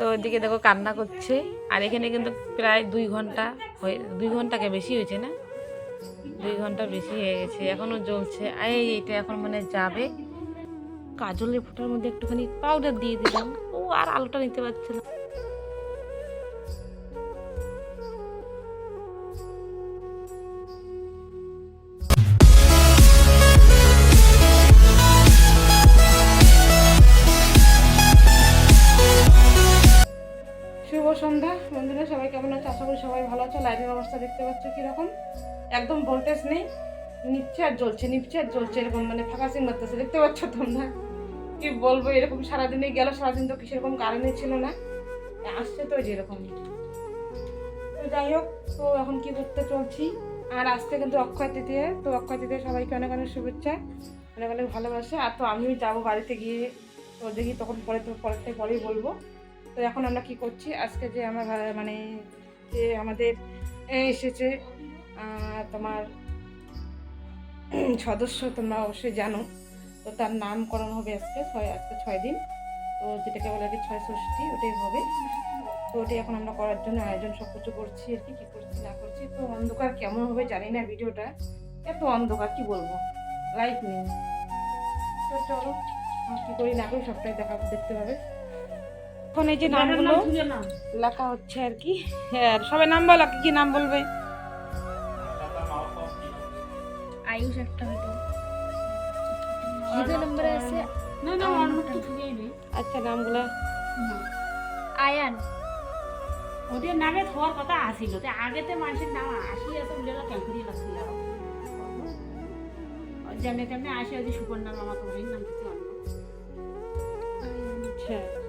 তো ওইদিকে দেখো কান্না করছে। আর এখানে কিন্তু প্রায় দুই ঘণ্টা হয়ে দুই ঘন্টাকে বেশি হয়েছে না? দুই ঘণ্টা বেশি হয়ে গেছে এখনও জ্বলছে। এই এটা এখন মানে যাবে। কাজলের ফোটার মধ্যে একটুখানি পাউডার দিয়ে দিলাম। ও, আর আলোটা নিতে পারছে সবাই ভালো আছে? লাইটের অবস্থা দেখতে পাচ্ছ কীরকম? একদম ভোল্টেজ নেই। নিচ্ছে আর জ্বলছে নিচ্ছে আর জ্বলছে, এরকম মানে ফাঁকা সিং মারতেছে। দেখতে পাচ্ছ তোমরা? কি বলব, এরকম সারাদিনে গেল, সারাদিন তো সেরকম কারেন্টই ছিল না। আসছে তো যেরকম তো যাই হোক, তো এখন কি করতে চলছি? আর আসতে কিন্তু অক্ষয় তৃতীয়, তো অক্ষয় তৃতীয় সবাইকে অনেক অনেক শুভেচ্ছা, অনেক অনেক ভালোবাসে। আর তো আমিও যাব বাড়িতে গিয়ে, তো দেখি তখন পরে তো, পরেরটাই পরেই বলব। তো এখন আমরা কি করছি? আজকে যে আমার মানে যে আমাদের এসেছে। তোমার সদস্য তোমরা অবশ্যই জানো। তো তার নামকরণ হবে আজকে, ছয় আজকে ছয় দিন। তো যেটাকে বলে আর কি ছয় ষষ্ঠী, ওটাই হবে। তো ওটাই এখন আমরা করার জন্য আয়োজন সব কিছু করছি আর কি, কী করছি, না করছি। তো অন্ধকার কেমন হবে জানি না ভিডিওটা। এত অন্ধকার, কি বলব? লাইট নেই। তো চলো কি করি না করি, সবটাই দেখা, দেখতে পাবে এখন এই যে নামগুলো লেখা হচ্ছে আর কি। হ্যাঁ সবাই নাম বলো কি কি নাম বলবে? আয়ুষ একটা হয়তো দ্বিতীয় নম্বরে আছে না না আচ্ছা নামগুলো। আয়ান। ওদের নামে হওয়ার কথা আসিল। তো আগেতে মানুষের নাম আসি আছে বলে কেন লাগছিল যেমনি তেমনি আসে ওই যে সুপর্ণা মামা তোমার নাম কিছু আচ্ছা।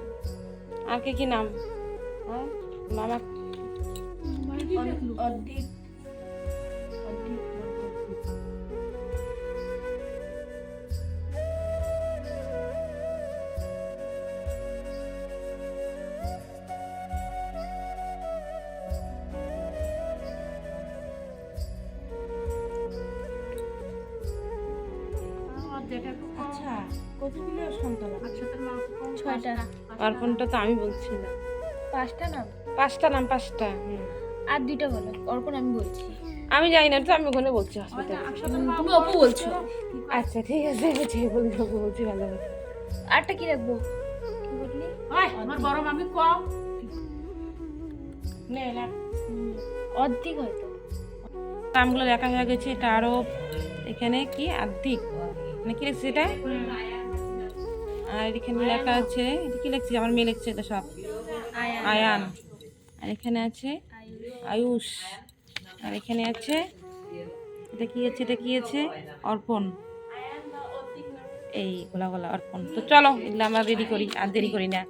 আর কি নাম? হ্যাঁ? মামা? আচ্ছা কতগুলো সন্তান? আচ্ছা তোর মা ছয়টা। অর্পণটা তো আমি বলছি না। পাঁচটা নাম? পাঁচটা নাম পাঁচটা। আর দুইটা বলো অর্পণ আমি বলছি। আমি জানি না তো আমি ওখানে বলছি হসপিটালে তুমি অপু বলছো? আচ্ছা ঠিক আছে যে বলি ওকে বলছি ভালো আরটা কি রাখব? আমার বড় মামি কম নে অর্ধেক হয়তো। নামগুলো লেখা হয়ে গেছে এটা আরও এখানে কি? আর্ধিক। মানে কি লিখছে এটা আর এখানে লেখা আছে এটা কি লিখছে? আমার মেয়ে লিখছে এটা সব। আয়ান। আয়ান। আর এখানে আছে আয়ুষ। আর এখানে আছে এটা কি আছে এটা কি আছে? অর্পণ। এই গোলা গোলা অর্পণ। তো চলো এগুলো আমরা রেডি করি আর দেরি করি না।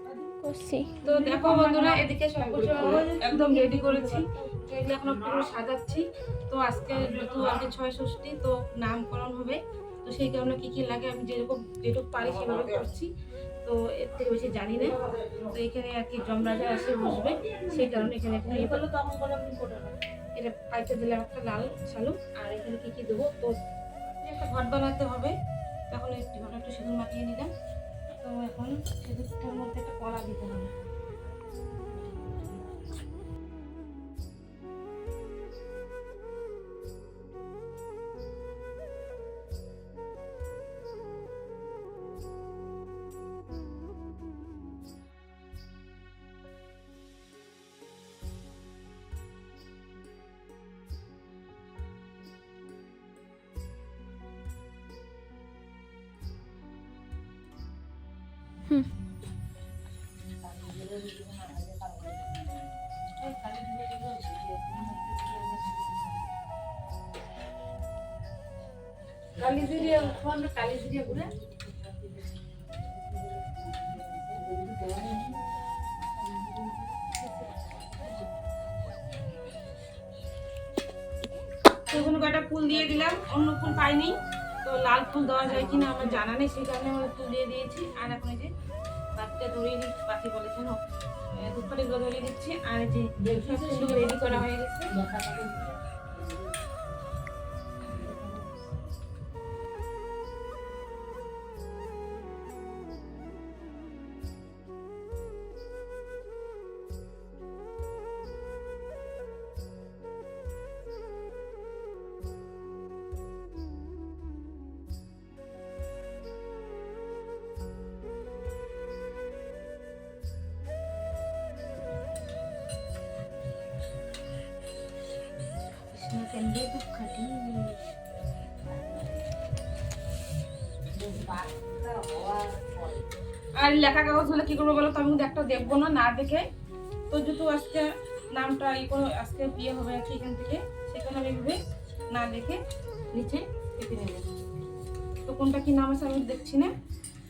করছি। তো দেখো বন্ধুরা এদিকে একদম রেডি করেছি। এগুলো এখন করে সাজাচ্ছি। তো আজকে যেহেতু আজকে ছয় ষষ্ঠী তো নামকরণ হবে। তো সেই কারণে কি কি লাগে আমি যেরকম যেটুকু পারি সেভাবে করছি। তো এর থেকে বেশি জানি না। তো এখানে আর কি যমরাজা এসে বসবে, সেই কারণে এখানে একটা ইয়ে এটা পাইতে দিলাম একটা লাল শালু আর এখানে কি কি দেবো? তো একটা ঘট বানাতে হবে তখন একটু ঘরে একটু সিঁদুর মাখিয়ে নিলাম। তো এখন সিঁদুরটার মধ্যে একটা কলা দিতে হবে। কালি কোনো কয়টা ফুল দিয়ে দিলাম, অন্য ফুল পাইনি। তো লাল ফুল দেওয়া যায় কিনা আমার জানা নেই, সেই কারণে আমরা ফুল দিয়ে দিয়েছি। আর এখন এই যে বাচ্চা ধরিয়ে দিচ্ছি পাখি বলেছেন এগুলো ধরিয়ে দিচ্ছি আর যে রেডি করা হয়ে গেছে। আর লেখা কাগজ হলে কি করব বলো তো? আমি একটা দেখব না না দেখে। তো যেহেতু আজকে নামটা ই করে আজকে বিয়ে হবে আর কি এখান থেকে সেখানে আমি ভেবে না দেখে নিচে কেটে নেব। তো কোনটা কি নাম আছে আমি দেখছি না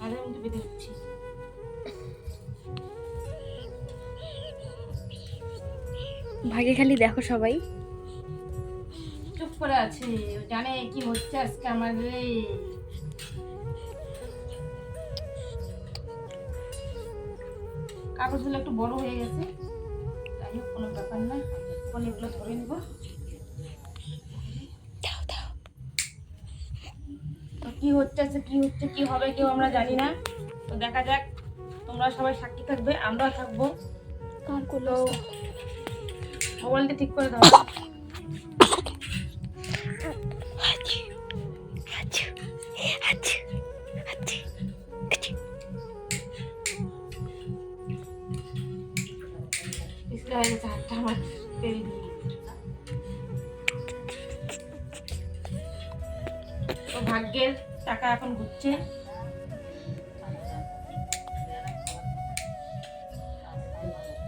আর আমি তো বেঁধে দিচ্ছি। ভাগে খালি দেখো সবাই। চুপ করে আছে জানে কি হচ্ছে আজকে আমার কাগজগুলো একটু বড় হয়ে গেছে। যাই হোক কোনো ব্যাপার না। ফোন এগুলো ধরে নিব। কি হচ্ছে কি হচ্ছে কি হবে কেউ আমরা জানি না। তো দেখা যাক তোমরা সবাই সাক্ষী থাকবে আমরাও থাকব। মোবাইলটা ঠিক করে দাও।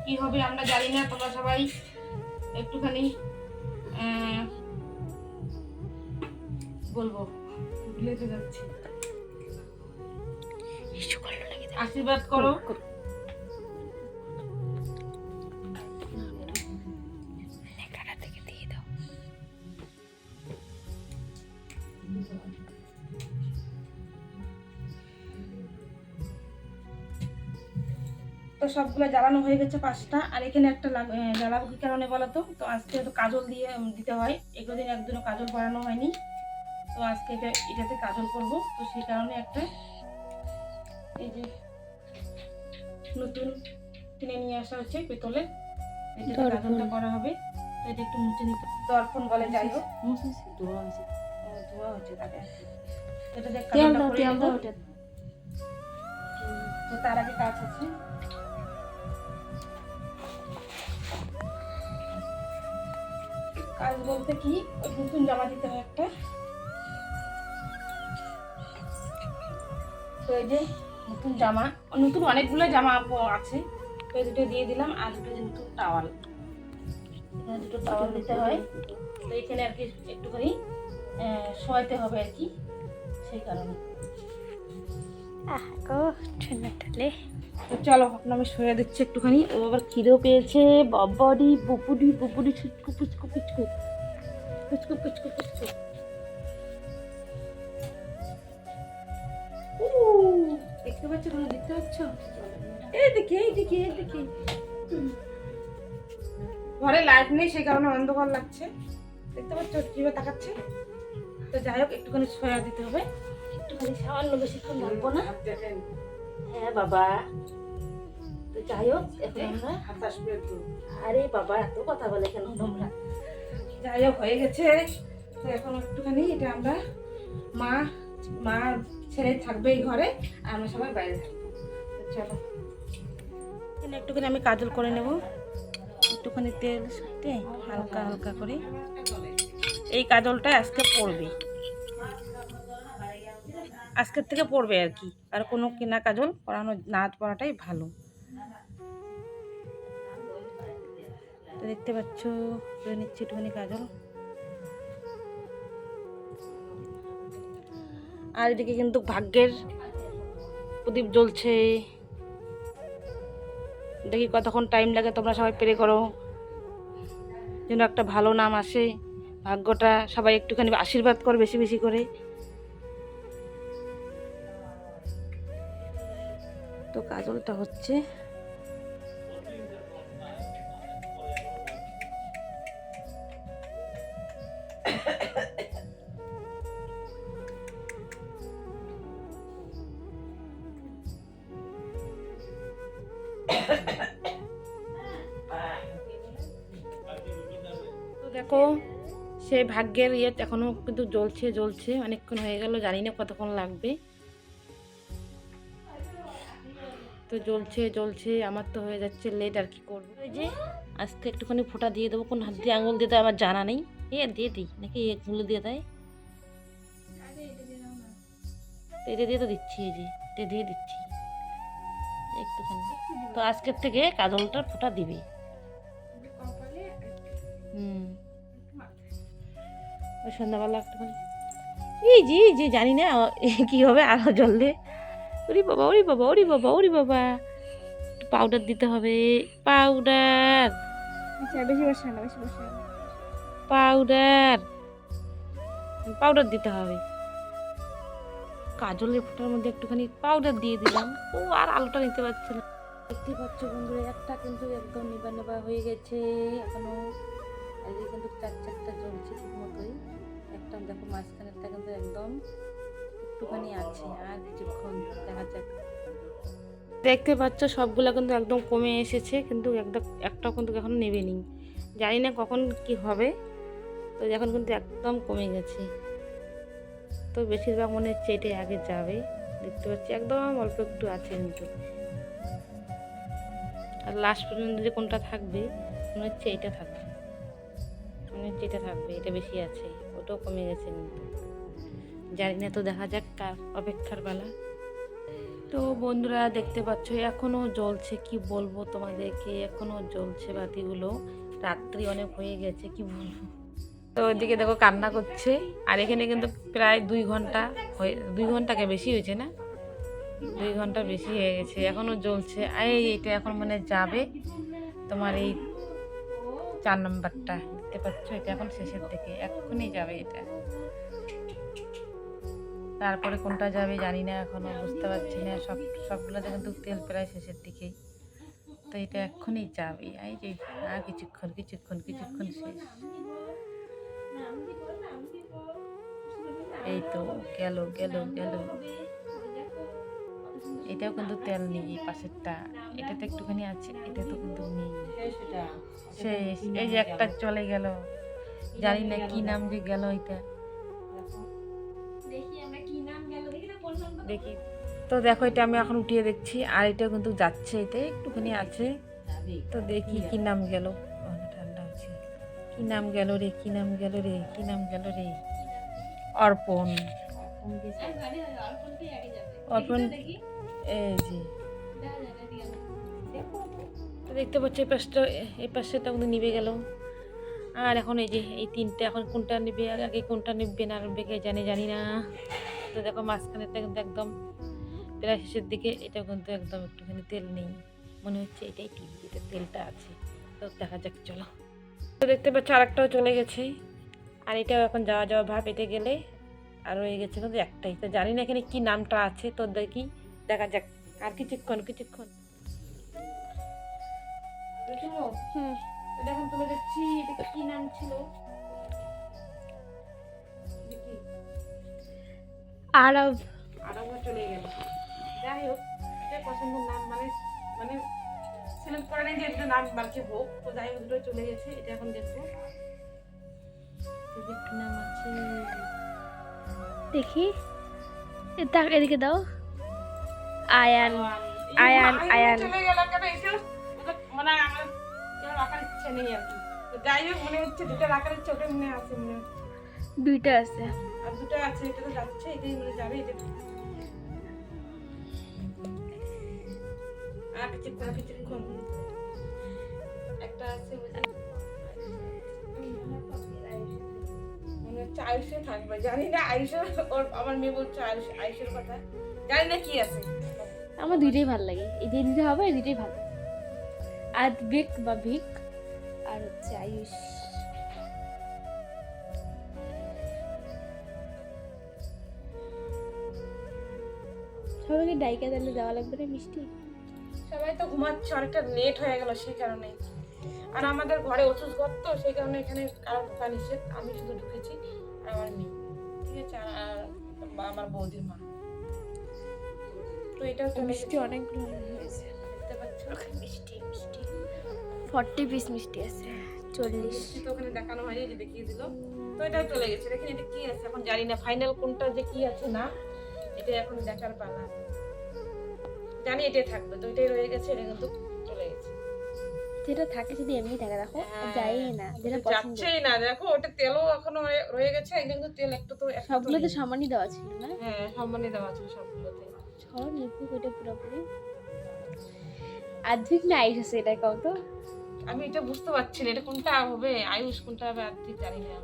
কি হবে আমরা জানি না তোমরা সবাই একটুখানি আহ, বলব। ভুলে তো যাচ্ছি। আশীর্বাদ করো। সবগুলো জ্বালানো হয়ে গেছে পাঁচটা আর এখানে একটা লাগ- জ্বালাবো কি কারণে বলতো? তো তো আজকে তো কাজল দিয়ে দিতে হয়। এগুলো দিন একদিনও কাজল পরানো হয়নি। তো আজকে এটা এটাতে কাজল করব। তো সেই কারণে একটা এই যে নতুন কিনে নিয়ে আসা হচ্ছে পেতলের এটাতে কাজলটা করা হবে। তো এটা একটু মুছে নিতে দর্পণ বলে যাই হোক। ধোয়া হয়েছে। ও, ধোয়া হচ্ছে তাকে এটা কাজলটা করে তো তার আগে কাজ আছে কাজ বলতে কি নতুন জামা দিতে হয় একটা। তো এই যে নতুন জামা, নতুন অনেকগুলো জামা আছে। তো দুটো দিয়ে দিলাম, আর দুটো নতুন টাওয়াল। এখানে দুটো টাওয়াল দিতে হয়। তো এখানে আর কি একটুখানি শোয়াতে হবে আর কি, সেই কারণে। আহ গো ঠান্ডা তো চলো এখন আমি শুয়ে দিচ্ছি একটুখানি। ও আবার খিদেও পেয়েছে। বাবারি বুপুডি বুপুডি ছুটকু পুচকু পুচকু পুচকু পুচকু পুচকু দেখতে পাচ্ছ দেখতে পাচ্ছ? এই দেখি এই দেখি এই দেখি। ঘরে লাইট নেই, সেই কারণে অন্ধকার লাগছে। দেখতে পাচ্ছ, কীভাবে তাকাচ্ছে? তো যাই হোক, একটুখানি সয়া দিতে হবে। একটুখানি সামান্য বেশিক্ষণ লাগবো না। হ্যাঁ বাবা। তো যাই হোক এখন আমরা আরে বাবা এত কথা বলে কেন তোমরা? যাই হোক হয়ে গেছে। তো এখন একটুখানি এটা আমরা মা মা ছেলে থাকবে এই ঘরে আর আমরা সবাই বাইরে থাকব। চলো। এখানে একটুখানি আমি কাজল করে নেব। একটুখানি তেল হালকা হালকা করে। এই কাজলটা আজকে পড়বে আজকের থেকে পড়বে আর কি। আর কোনো কেনা কাজল পড়ানো না পড়াটাই ভালো। দেখতে পাচ্ছ নিচ্ছি একটুখানি কাজল। আর এদিকে কিন্তু ভাগ্যের প্রদীপ জ্বলছে। দেখি কতক্ষণ টাইম লাগে, তোমরা সবাই পেরে করো। যেন একটা ভালো নাম আসে। ভাগ্যটা সবাই একটুখানি আশীর্বাদ করো বেশি বেশি করে। কাজলটা হচ্ছে দেখো সে ভাগ্যের ইয়ে এখনও কিন্তু জ্বলছে জ্বলছে, অনেকক্ষণ হয়ে গেল, জানি না কতক্ষণ লাগবে। তো জ্বলছে জ্বলছে, আমার তো হয়ে যাচ্ছে লেট আর কি করব? ওই যে, আজকে একটুখানি ফোঁটা দিয়ে দেবো, কোন হাত দিয়ে আঙুল দিয়ে দেয়, আমার জানা নেই। এ, দিয়ে দিই, নাকি এ এগুলো দিয়ে দেয়? এটা দিয়ে তো দিচ্ছি, এই যে এটা দিয়ে দিচ্ছি। একটুখানি। তো আজকের থেকে কাজলটা ফোঁটা দিবি। হুম। ওই সন্ধ্যাবেলা একটুখানি। এই যে এই যে, জানি না কি হবে, আরও জল দে ওরি বাবা ওরি বাবা ওরি বাবা ওরি বাবা। পাউডার দিতে হবে পাউডার আচ্ছা বেশি বসে না বেশি বসে পাউডার পাউডার দিতে হবে। কাজলের ফোঁটার মধ্যে একটুখানি পাউডার দিয়ে দিলাম। ও আর আলোটা নিতে পারছে না। দেখতে পাচ্ছ বন্ধুরা একটা কিন্তু একদম নিবা নেবা হয়ে গেছে এখনও। আর কিন্তু চার চারটা জ্বলছে ঠিক মতোই। একটা দেখো মাঝখানেরটা কিন্তু একদম একটুখানি আছে, আর কিছুক্ষণ দেখা যাক। দেখতে পাচ্ছ, সবগুলো কিন্তু একদম কমে এসেছে, কিন্তু একদম একটাও কিন্তু এখনও নেবে নি জানি না কখন কি হবে, তো এখন কিন্তু একদম কমে গেছে। তো বেশিরভাগ মনে হচ্ছে এটাই আগে যাবে। দেখতে পাচ্ছি, একদম অল্প একটু আছে কিন্তু। আর লাস্ট পর্যন্ত যে কোনটা থাকবে, মনে হচ্ছে এটা থাকবে। মনে হচ্ছে এটা থাকবে, এটা বেশি আছে, ওটাও কমে গেছে কিন্তু। জানি না, তো দেখা যাক কার অপেক্ষার বেলা তো বন্ধুরা, দেখতে পাচ্ছ এখনও জ্বলছে, কি বলব তোমাদেরকে এখনও জ্বলছে বাতিগুলো। রাত্রি অনেক হয়ে গেছে, কি বলব। তো ওইদিকে দেখো কান্না করছে, আর এখানে কিন্তু প্রায় দুই ঘণ্টা হয়ে দুই ঘন্টাকে বেশি হয়েছে না? দুই ঘণ্টা বেশি হয়ে গেছে এখনও জ্বলছে। এই এটা এখন মানে যাবে তোমার এই চার নম্বরটা, দেখতে পাচ্ছ, এটা এখন শেষের দিকে, এক্ষুনি যাবে এটা। তারপরে কোনটা যাবে জানি না এখনও বুঝতে পারছি না। সব সবগুলোতে কিন্তু তেল প্রায় শেষের দিকেই। তো এটা এক্ষুনি যাবে এই যে আর কিছুক্ষণ কিছুক্ষণ কিছুক্ষণ শেষ। এই তো গেল গেল গেল। এটাও কিন্তু তেল নেই এই পাশেরটা। এটাতে একটুখানি আছে এটা তো কিন্তু নেই। শেষ এই যে একটা চলে গেল। জানি না কি নাম যে গেল এটা। দেখি। তো দেখো, এটা আমি এখন উঠিয়ে দেখছি, আর এটা কিন্তু যাচ্ছে এটা একটুখানি আছে। তো দেখি কি নাম গেল। ঠান্ডা হচ্ছে কি নাম গেল রে, কি নাম গেল রে, কি নাম গেল রে? অর্পণ। অর্পণ, এই যে। দেখতে পাচ্ছ, এই পাশটা, এই পাশেটা কিন্তু নিভে গেল। আর এখন এই যে, এই তিনটে, এখন কোনটা নেবে, আগে কোনটা নেবে না বেগে জানি জানি না। তো দেখো মাঝখানেরটা কিন্তু একদম প্রায় শেষের দিকে এটা কিন্তু একদম একটুখানি তেল নেই। মনে হচ্ছে এটাই ঠিক এটা তেলটা আছে। তো দেখা যাক চলো। তো দেখতে পাচ্ছ আরেকটাও চলে গেছে। আর এটাও এখন যাওয়া যাওয়া ভাব এতে গেলে আর রয়ে গেছে কিন্তু একটাই। তো জানি না এখানে কি নামটা আছে তো দেখি। দেখা যাক। আর কিছুক্ষণ কিছুক্ষণ। হুম। এটা এখন তুলে দেখছি এটা কি নাম ছিল? আরব। আরবও চলে গেল। যাই হোক এটা পছন্দের নাম মানে মানে সিলেক্ট করে নেই যে এটা নাম বালকে হোক। তো যাই হোক দুটো চলে গেছে এটা এখন দেখব। নাম আছে? দেখি। এটা এদিকে দাও। আয়ান আয়ান, আয়ান। চলে গেল কেন? ওটা মানে আমার রাখার ইচ্ছে নেই আর কি। যাই হোক মনে হচ্ছে দুটো রাখার ইচ্ছে ওটা মনে আছে মনে হচ্ছে। দুইটা আছে। আর দুটো আছে এটা তো যাচ্ছে এটাই মনে যাবে এটা আর কিছুক্ষণ কিছুক্ষণ একটা আছে মনে হচ্ছে আয়ুষে থাকবে জানি না আয়ুষ ওর আমার মেয়ে বলছে আয়ুষ আয়ুষের কথা। জানি না কি আছে। আমার দুইটাই ভালো লাগে। এই দিয়ে দিতে হবে এই দুইটাই ভালো আর ভিক বা ভিক আর হচ্ছে আয়ুষ। সবাইকে ডাইকা দিলে দেওয়া লাগবে না মিষ্টি? সবাই তো ঘুমাচ্ছে অনেকটা লেট হয়ে গেল সেই কারণে। আর আমাদের ঘরে ওষুধ ঘর তো সেই কারণে এখানে আর ঢোকা নিষেধ আমি শুধু ঢুকেছি আর আমার মেয়ে। ঠিক আছে আর আমার বৌদির মা। তো এটা মিষ্টি। অনেকগুলো হয়েছে। দেখতে পাচ্ছ? মিষ্টি মিষ্টি। ফর্টি পিস মিষ্টি আছে চল্লিশ। তো ওখানে দেখানো হয়নি যে দেখিয়ে দিল। তো এটাও চলে গেছে। দেখেন এটা কি আছে? এখন জানি না ফাইনাল কোনটা যে কি আছে না। এটা এখন দেখার পালা। জানি এটাই থাকবে তো এটাই রয়ে গেছে এটা কিন্তু চলে গেছে। যেটা থাকে যদি এমনি থাকে দেখো হ্যাঁ। যাই না যেটা পছন্দ। যাচ্ছেই না দেখো ওটা তেলও এখনও রয়ে- গেছে এটা কিন্তু তেল একটু তো সবগুলোতে নেই। দেওয়া ছিল না? হ্যাঁ সম্মানই দেওয়া আছে সবগুলোতে। সব লিখুক ওইটা পুরোপুরি। আধুনিক না আয়ুষ আছে এটা কত আমি এটা বুঝতে পারছি না এটা কোনটা হবে আয়ুষ কোনটা হবে আর্থিক জানি না।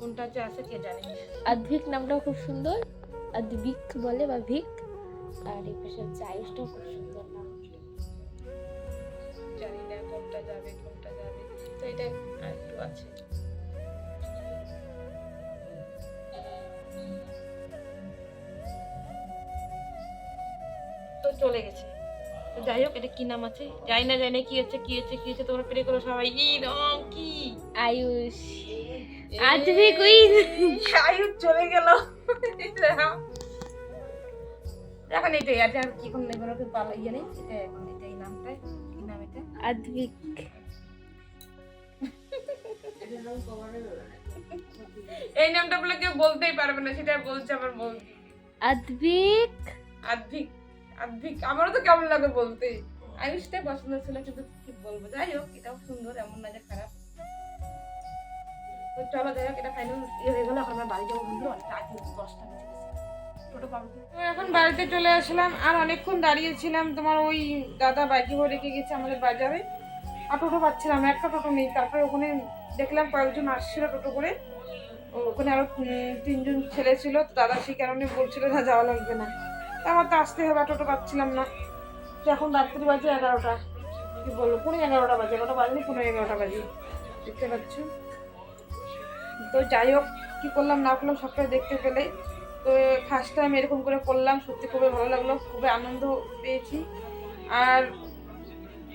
কোনটা যে আছে কে জানি। না আধুনিক নামটাও খুব সুন্দর। আধবিক বলে বা ভিক। আর এই পাশে হচ্ছে খুব সুন্দর নাম জানি না কোনটা যাবে কোনটা যাবে। তো এটা একটু আছে। তো চলে গেছে। যাই হোক এটা কি নাম আছে? যাই না যাই না কি হচ্ছে কি হচ্ছে কি হচ্ছে তোমরা পেরে করো সবাই। এই রং কি? আয়ুষ। আধবিক ওই আয়ুষ চলে গেল। এখন এটাই আর আর কি কোন নেই কোনো পালা ইয়ে নেই এটা এখন এটা এই নামটা কি নাম এটা? আধবিক এই নামটা বলে কেউ বলতেই পারবে না সেটা বলছে আমার বৌদি আধবিক আধ্বিক আধ্বিক আমারও তো কেমন লাগে বলতে। আয়ুষটা পছন্দ ছিল কিন্তু কি বলব? যাই হোক এটাও সুন্দর এমন না যে খারাপ। তো চলো যাই এটা ইয়ে এখন বন্ধু। অনেক রাত দশটা বেজে গেছে। টোটো পাবো কি? তো এখন বাড়িতে চলে আসলাম, আর অনেকক্ষণ দাঁড়িয়েছিলাম। তোমার ওই দাদা বাইকে করে রেখে গেছে আমাদের বাজারে। আর টোটো পাচ্ছিলাম একটা টোটো নেই। তারপরে ওখানে দেখলাম কয়েকজন আসছিল টোটো করে। ওখানে আরও তিনজন ছেলে ছিল। তো দাদা সেই কারণে বলছিল, না, যাওয়া লাগবে না। আমার তো আসতে হবে টোটো পাচ্ছিলাম না। তো এখন রাত্রি বাজে এগারোটা। কি বলব পনেরো এগারোটা বাজে। এগারোটা বাজে পনেরো এগারোটা বাজে। দেখতে পাচ্ছ? তো যাই হোক, কী করলাম না করলাম সবটাই দেখতে পেলে। তো ফার্স্ট টাইম এরকম করে করলাম, সত্যি খুবই ভালো লাগল, খুবই আনন্দ পেয়েছি। আর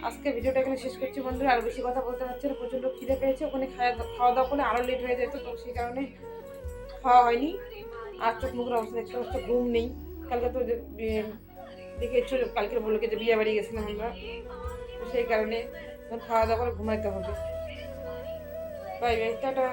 আজকে ভিডিওটা এখানে শেষ করছি বন্ধুরা, আর বেশি কথা বলতে পারছি না, প্রচণ্ড খিদে পেয়েছে, ওখানে খাওয়া খাওয়া দাওয়া করলে আরও লেট হয়ে যেত, তো সেই কারণে খাওয়া হয়নি। আর চোখ মুখের অবস্থা দেখতে পাচ্ছ, ঘুম নেই। কালকে তো দেখেছ কালকে বলে যে বিয়ে বাড়ি গেছিলাম আমরা। তো সেই কারণে খাওয়া দাওয়া করে ঘুমাইতে হবে। Bye bye tata.